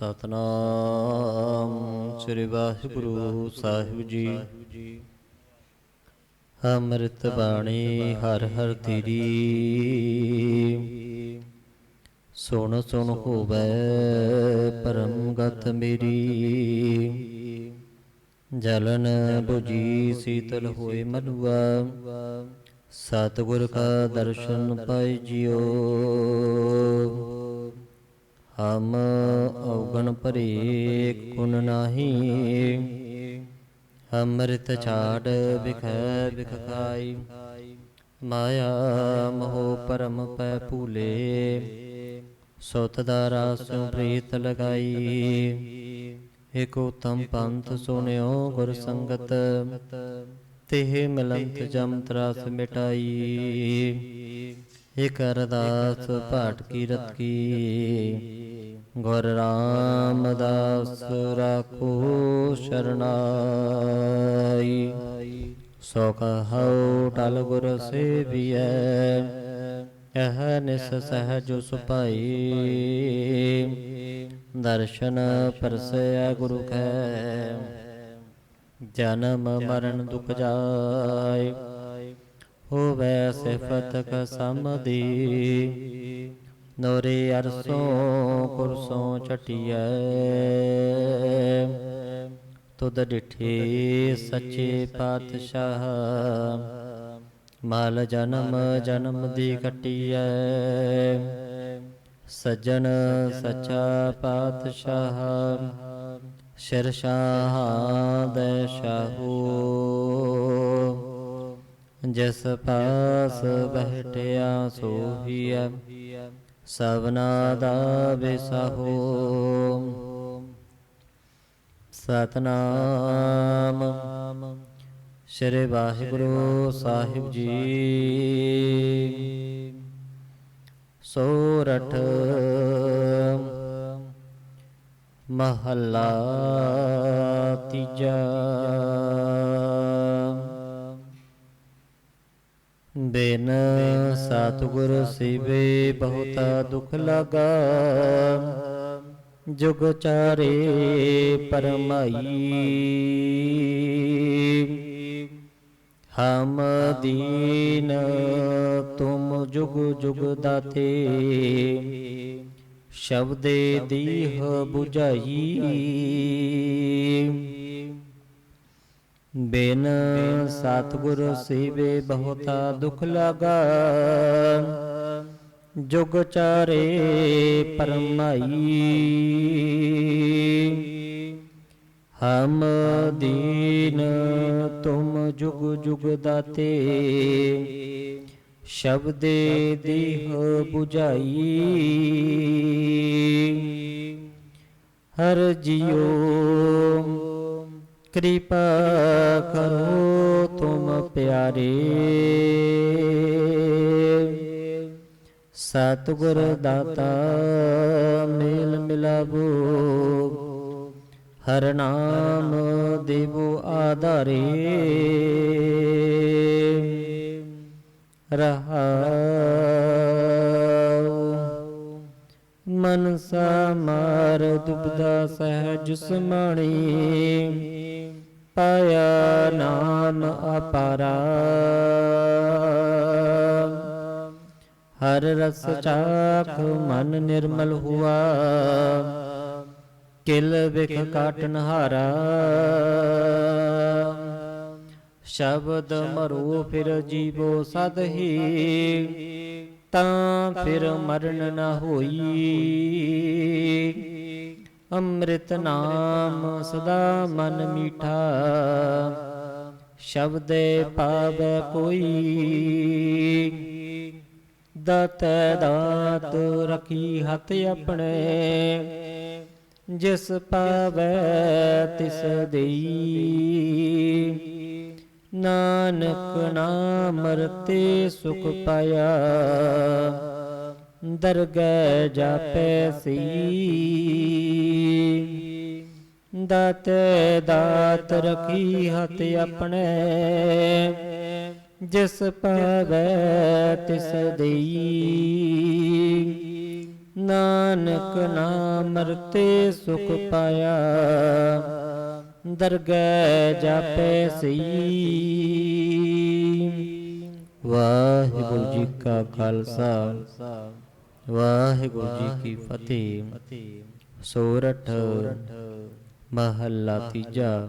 ਸਤਨਾਮ ਸ੍ਰੀ ਵਾਹਿਗੁਰੂ ਸਾਹਿਬ ਜੀ। ਅੰਮ੍ਰਿਤ ਬਾਣੀ ਹਰ ਹਰ ਤੇਰੀ। ਸੁਣ ਸੁਣ ਹੋਵੇ ਪਰਮ ਗਤ ਮੇਰੀ। ਜਲਨ 부ਜੀ ਸੀਤਲ ਹੋਏ ਮਨੁਆ। ਸਤਿਗੁਰ ਕਾ ਦਰਸ਼ਨ ਪਾਈ ਜਿਓ ਹਮ ਔਗਣ ਭਰੇ ਕੁਨ ਨਾਹੀ। ਅੰਮ੍ਰਿਤ ਛਾੜ ਵਿਖੈ ਵਿਖ ਮਾਇਆ ਮੋਹ ਪਰਮ ਪੈ ਭੂਲੇ। ਸੁਤ ਦਾ ਰਾਸੁ ਪ੍ਰੀਤ ਲਗਾਈ। ਏਕ ਉਤਮ ਪੰਥ ਸੁਨਿਓ ਗੁਰ ਸੰਗਤ। ਤਿਹ ਮਿਲੰਤ ਜਮ ਤਰਾਸ ਮਿਟਾਈ। ਇਕ ਅਰਦਾਸ ਪਾਠ ਕੀ ਰਤ ਕੀ। ਗੁਰ ਰਾਮਦਾਸ ਰਾਖੋ ਸ਼ਰਨਾਈ। ਸੋ ਕਹਉ ਟਲ ਗੁਰ ਸੇਵੀਐ ਇਹ ਨਿਸ ਸਹਿਜ ਸੁਪਾਈ ਦਰਸ਼ਨ ਪਰਸੈ ਗੁਰੂ ਕੈ, ਜਨਮ ਮਰਨ ਦੁਖ ਜਾਏ। ਹੋਵੇ ਸਿਫਤ ਕ ਕਸਮਦੀ ਨੋਰੇ ਅਰਸੋ ਕੁਰਸੋਂ ਚਟਿਐ ਤੁਧ ਡਿਠੇ ਸੱਚੇ ਪਾਤਸ਼ਾਹ। ਮਾਲ ਜਨਮ ਜਨਮ ਦੀ ਕਟਿਐ ਸੱਜਣ ਸੱਚਾ ਪਾਤਸ਼ਾਹ। ਸ਼ਰਸ਼ਾਹ ਦੇ ਸ਼ਾਹੂ। ਜਿਸ ਪਾਸ ਬਹਿਟਿਆ ਸੋਹੀਐ। ਸਭਨਾ ਦਾ ਵਿਸਾਹੋ ਸਤਨਾਮ ਸ਼੍ਰੀ ਵਾਹਿਗੁਰੂ ਸਾਹਿਬ ਜੀ। ਸੋਰਠ ਮਹੱਲਾ ਤੀਜਾ। ਬਿਨ ਸਤਿਗੁਰ ਸਿਵੇ, ਬਹੁਤਾ ਦੁਖ ਲਗਾ। ਜੁਗ ਚਾਰੇ ਪਰਮਾਈ। ਹਮ ਦੀਨ ਤੁਮ ਜੁਗ ਜੁਗ ਦਾਤੇ। ਸ਼ਬਦੇ ਦੀਹ 부ਝਾਈ ਬਿਨ ਸਤਿਗੁਰ ਸੇਵੇ ਬਹੁਤਾ ਦੁਖ ਲਗਾ। ਜੁਗ ਚਾਰੇ ਪਰਮਾਈ। ਹਮ ਦੀਨ ਤੁਮ ਜੁਗ ਜੁਗ ਦਾਤੇ। ਸ਼ਬਦੇ ਦੇਹ 부ਝਾਈ ਹਰ ਜਿਉ ਕਿਰਪਾ ਕਰੋ ਤੁਮ ਪਿਆਰੇ। ਸਤਿਗੁਰ ਦਾਤਾ ਮੇਲ ਮਿਲਾਵੋ। ਹਰ ਨਾਮ ਦੇਵੋ ਆਧਾਰੇ। ਰਹਾਉ ਮਨਸਾ ਮਾਰ ਦੁਬਦਾ ਸਹਿਜ ਸਮਾਣੀ। ਪਾਇਆ ਨਾਮ ਅਪਾਰਾ। ਹਰ ਰਸ ਚਾਖ ਮਨ ਨਿਰਮਲ ਹੁਆ। ਕਿਲ ਵਿਖ ਕਾਟਨ ਹਾਰਾ ਸ਼ਬਦ ਮਰੋ ਫਿਰ ਜੀਵੋ ਸਦ ਹੀ। ਤਾਂ ਫਿਰ ਮਰਨ ਨਾ ਹੋਈ। ਅੰਮ੍ਰਿਤ ਨਾਮ ਸਦਾ ਮਨ ਮੀਠਾ, ਸ਼ਬਦੇ ਪਾਵੈ ਕੋਈ। ਦਾਤੈ ਦਾਤ ਰਖੀ ਹੱਥ ਆਪਣੇ, ਜਿਸ ਪਾਵੈ ਤਿਸ ਦੇਈ। ਨਾਨਕ ਨਾਮ ਰਤੇ ਸੁਖ ਪਾਇਆ। ਦਰਗਹਿ ਜਾਪੈ ਸੀ ਦਾਤੇ ਦਾਤ ਰਖੀ ਹੱਥ ਆਪਣੇ। ਜਿਸ ਪਾਵੈ ਤਿਸ ਦੇਈ। ਨਾਨਕ ਨਾਨਕ ਨਾਮ ਰਤੇ ਸੁਖ ਪਾਇਆ। ਦਰਗਹਿ ਜਾਪੈ ਸਈ ਵਾਹਿਗੁਰੂ ਜੀ ਕਾ ਖਾਲਸਾ। ਵਾਹਿਗੁਰੂ ਜੀ ਕੀ ਫਤਿਹ। ਸੋਰਠ ਮਹੱਲਾ ਤੀਜਾ।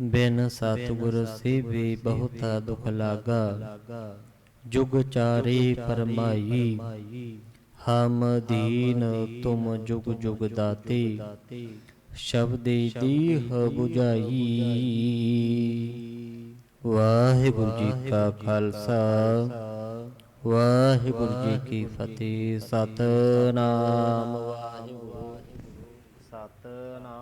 ਬਿਨ ਸਤਿਗੁਰ ਸੇਵੀ ਬਹੁਤਾ ਦੁਖ ਲਾਗਾ। ਜੁਗ ਚਾਰੇ ਫਰਮਾਈ। ਹਮ ਦੀਨ ਤੁਮ ਜੁਗ ਜੁਗ ਦਾਤੇ। ਸ਼ਬਦੇ ਦੀਹ 부ਝਾਈ ਵਾਹਿਗੁਰੂ ਜੀ ਕਾ ਖਾਲਸਾ। ਵਾਹਿਗੁਰੂ ਜੀ ਕੀ ਫਤਿਹ। ਸਤਨਾਮ। ਵਾਹਿਗੁਰੂ ਸਤਨਾਮ।